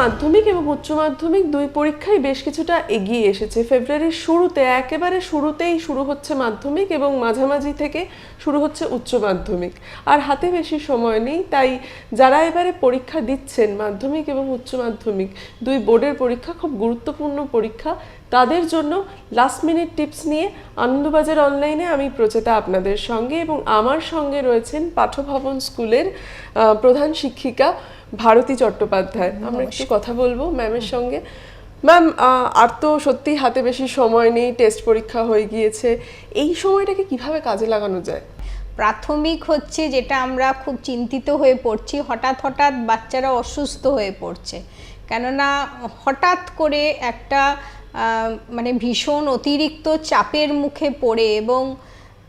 মাধ্যমিক এবং উচ্চ মাধ্যমিক দুই পরীক্ষায় বেশ কিছুটা এগিয়ে এসেছে। ফেব্রুয়ারির শুরুতে, একেবারে শুরুতেই শুরু হচ্ছে মাধ্যমিক এবং মাঝামাঝি থেকে শুরু হচ্ছে উচ্চ মাধ্যমিক। আর হাতে বেশি সময় নেই, তাই যারা এবারে পরীক্ষা দিচ্ছেন, মাধ্যমিক এবং উচ্চ মাধ্যমিক, দুই বোর্ডের পরীক্ষা খুব গুরুত্বপূর্ণ পরীক্ষা। তাদের জন্য লাস্ট মিনিট টিপস নিয়ে আনন্দবাজার অনলাইনে আমি প্রচেতা আপনাদের সঙ্গে এবং আমার সঙ্গে রয়েছেন পাঠভবন স্কুলের প্রধান শিক্ষিকা ভারতী চট্টোপাধ্যায়। আমরা একটু কথা বলব ম্যামের সঙ্গে। ম্যাম আর তো সত্যি হাতে বেশি সময় নেই টেস্ট পরীক্ষা হয়ে গিয়েছে। এই সময়টাকে কীভাবে কাজে লাগানো যায়? প্রাথমিক হচ্ছে যেটা আমরা খুব চিন্তিত হয়ে পড়ছি হঠাৎ হঠাৎ বাচ্চারা অসুস্থ হয়ে পড়ছে। কেননা হঠাৎ করে একটা মানে ভীষণ অতিরিক্ত চাপের মুখে পড়ে এবং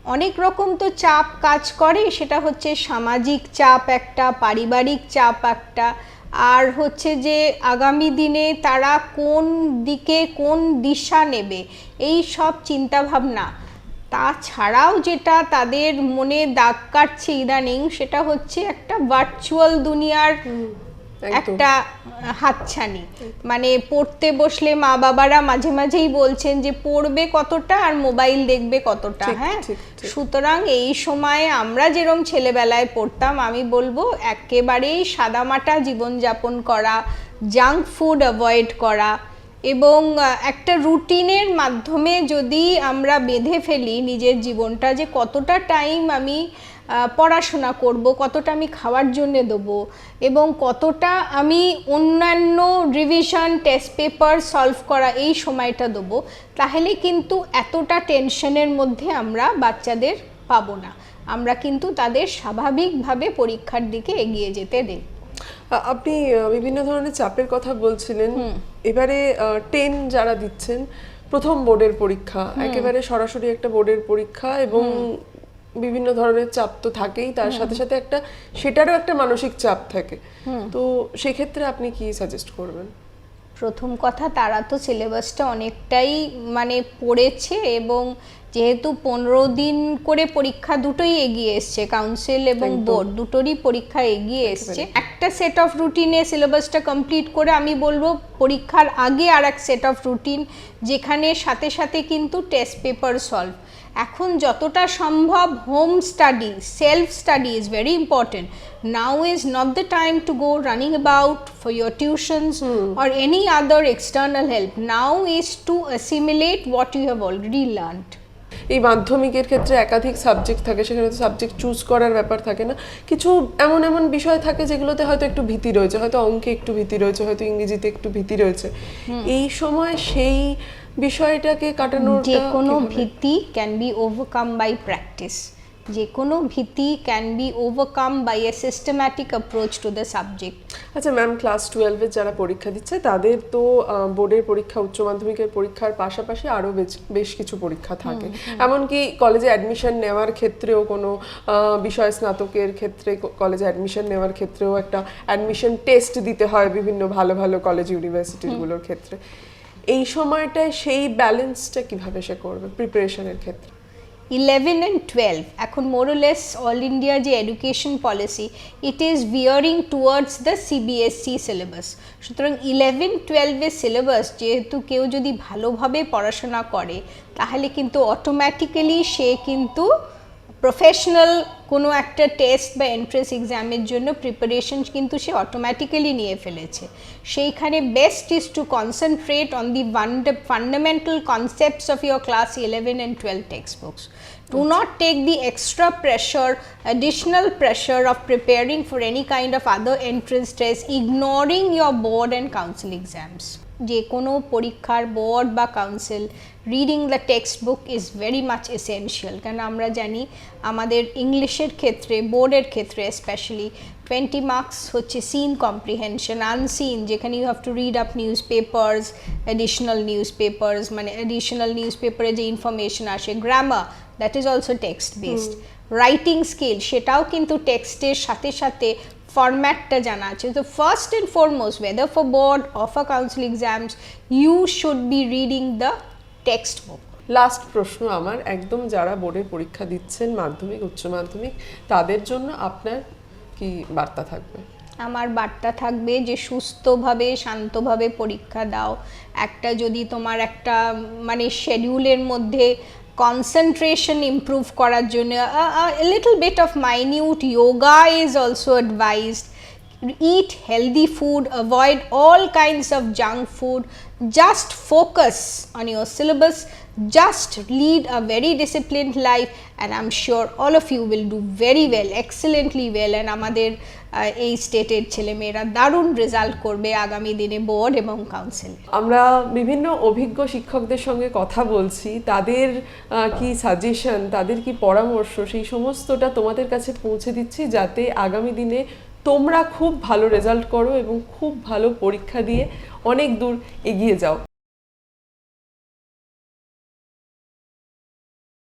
অনেক রকম তো চাপ কাজ করে, সেটা হচ্ছে সামাজিক চাপ একটা, পারিবারিক চাপ একটা আর হচ্ছে যে আগামী দিনে তারা কোন দিকে কোন দিশা নেবে, এই সব চিন্তাভাবনা তাছাড়াও যেটা তাদের মনে দাগ কাটছে ইদানিং, সেটা হচ্ছে একটা ভার্চুয়াল দুনিয়ার। একটা হাতছানি। মানে পড়তে বসলে মা বাবারা মাঝে মাঝেই বলছেন যে পড়বে কতটা আর মোবাইল দেখবে কতটা? হ্যাঁ। সুতরাং এই সময়ে আমরা যেরকম ছেলেবেলায় পড়তাম আমি বলব একেবারেই সাদামাটা জীবনযাপন করা জাঙ্ক ফুড অ্যাভয়েড করা এবং একটা রুটিনের মাধ্যমে যদি আমরা বেঁধে ফেলি নিজের জীবনটা যে কতটা টাইম আমি পড়াশোনা করব কতটা আমি খাওয়ার জন্য দেবো এবং কতটা আমি অন্যান্য রিভিশন টেস্ট পেপার সলভ করা এই সময়টা দেবো তাহলে কিন্তু এতটা টেনশনের মধ্যে আমরা বাচ্চাদের পাবো না। আমরা কিন্তু তাদের স্বাভাবিকভাবে পরীক্ষার দিকে এগিয়ে যেতে দেব। আপনি বিভিন্ন ধরনের চাপের কথা বলছিলেন। এবারে টেন যারা দিচ্ছেন প্রথম বোর্ডের পরীক্ষা একেবারে সরাসরি একটা বোর্ডের পরীক্ষা এবং বিভিন্ন ধরনের চাপ তো থাকেই তার সাথে সাথে একটা সেটারও একটা মানসিক চাপ থাকে। তো সেক্ষেত্রে আপনি কি সাজেস্ট করবেন? প্রথম কথা তারা তো সিলেবাসটা অনেকটাই মানে পড়েছে এবং যেহেতু পনেরো দিন করে পরীক্ষা দুটোই এগিয়ে এসছে কাউন্সিল এবং। বোর্ড দুটোরই পরীক্ষা এগিয়ে এসছে। একটা সেট অফ রুটিনে সিলেবাসটা কমপ্লিট করে আমি বলব পরীক্ষার আগে আর এক সেট অফ রুটিন যেখানে সাথে সাথে কিন্তু টেস্ট পেপার সলভ এখন যতটা সম্ভব home study self study is very important now is not the time to go running about for your tuitions or any other external help now is to assimilate what you have already learned এই মাধ্যমিকের ক্ষেত্রে একাধিক subject থাকে সেখানে তো subject choose করার ব্যাপার থাকে না। কিছু এমন এমন বিষয় থাকে যেগুলোতে হয়তো একটু ভীতি রয়েছে হয়তো অঙ্কে একটু ভীতি রয়েছে হয়তো ইংরেজিতে একটু ভীতি রয়েছে। এই সময় সেই বিষয়টাকে কাটানোর যে কোনো ভীতি can be overcome by practice যে কোনো ভীতি can be overcome by a systematic approach to the subject আচ্ছা ম্যাম ক্লাস টুয়েলভের যারা পরীক্ষা দিচ্ছে তাদের তো বোর্ডের পরীক্ষা উচ্চ মাধ্যমিকের পরীক্ষার পাশাপাশি আরও বেশ কিছু পরীক্ষা থাকে। এমনকি কলেজে অ্যাডমিশন নেওয়ার ক্ষেত্রেও কোনো বিষয় স্নাতকের ক্ষেত্রে কলেজে অ্যাডমিশন নেওয়ার ক্ষেত্রেও একটা অ্যাডমিশন টেস্ট দিতে হয় বিভিন্ন ভালো ভালো কলেজ ইউনিভার্সিটিগুলোর ক্ষেত্রে। এই সময়টায় সেই ব্যালেন্সটা কীভাবে সে করবে প্রিপারেশনের ক্ষেত্রে? ইলেভেন অ্যান্ড টুয়েলভ এখন more or less all India যে education policy it is bearing towards the CBSE syllabus সুতরাং ইলেভেন টুয়েলভের সিলেবাস যেহেতু কেউ যদি ভালোভাবে পড়াশোনা করে, তাহলে কিন্তু অটোমেটিক্যালি সে কিন্তু প্রফেশনাল কোনো একটা টেস্ট বা এন্ট্রেন্স এক্সামের জন্য প্রিপারেশন কিন্তু সে অটোমেটিক্যালি নিয়ে ফেলেছে। সেইখানে best is to concentrate on the fundamental concepts of your class eleven and twelve text books do not take the extra pressure additional pressure of preparing for any kind of other entrance test ignoring your board and council exams. যে কোনো পরীক্ষার board বা council reading the text book is very much essential কারণ আমরা জানি আমাদের ইংলিশের ক্ষেত্রে বোর্ডের ক্ষেত্রে স্পেশালি টোয়েন্টি মার্কস হচ্ছে সিন কম্প্রিহেনশন আনসিন যেখানে you have to read up news papers additional news papers মানে অ্যাডিশনাল নিউজ পেপারে যে ইনফরমেশন আসে grammar that is also text based writing skill সেটাও কিন্তু টেক্সটের সাথে সাথে ফরম্যাটটা জানা আছে। তো first and foremost whether for board of a council exams you should be reading the text book last প্রশ্ন আমার, একদম যারা বোর্ডের পরীক্ষা দিচ্ছেন, মাধ্যমিক, উচ্চ মাধ্যমিক, তাদের জন্য আপনার কি বার্তা থাকবে? আমার বার্তা থাকবে যে, সুস্থভাবে, শান্তভাবে পরীক্ষা দাও। একটা যদি তোমার একটা মানে শেডিউলের মধ্যে কনসেন্ট্রেশন ইমপ্রুভ করার জন্য little bit of minute yoga is also advised eat healthy food avoid all kinds of junk food just focus on your syllabus just lead a very disciplined life and i'm sure all of you will do very well excellently well and আমাদের আহ, এই স্টেটের ছেলেমেয়েরা দারুণ result করবে আগামী দিনে board এবং কাউন্সিলে আমরা বিভিন্ন অভিজ্ঞ শিক্ষকদের সঙ্গে কথা বলছি তাদের কি সাজেশন তাদের কি পরামর্শ সেই সমস্তটা তোমাদের কাছে পৌঁছে দিচ্ছি যাতে আগামী দিনে তোমরা খুব ভালো রেজাল্ট করো এবং খুব ভালো পরীক্ষা দিয়ে অনেক দূর এগিয়ে যাও।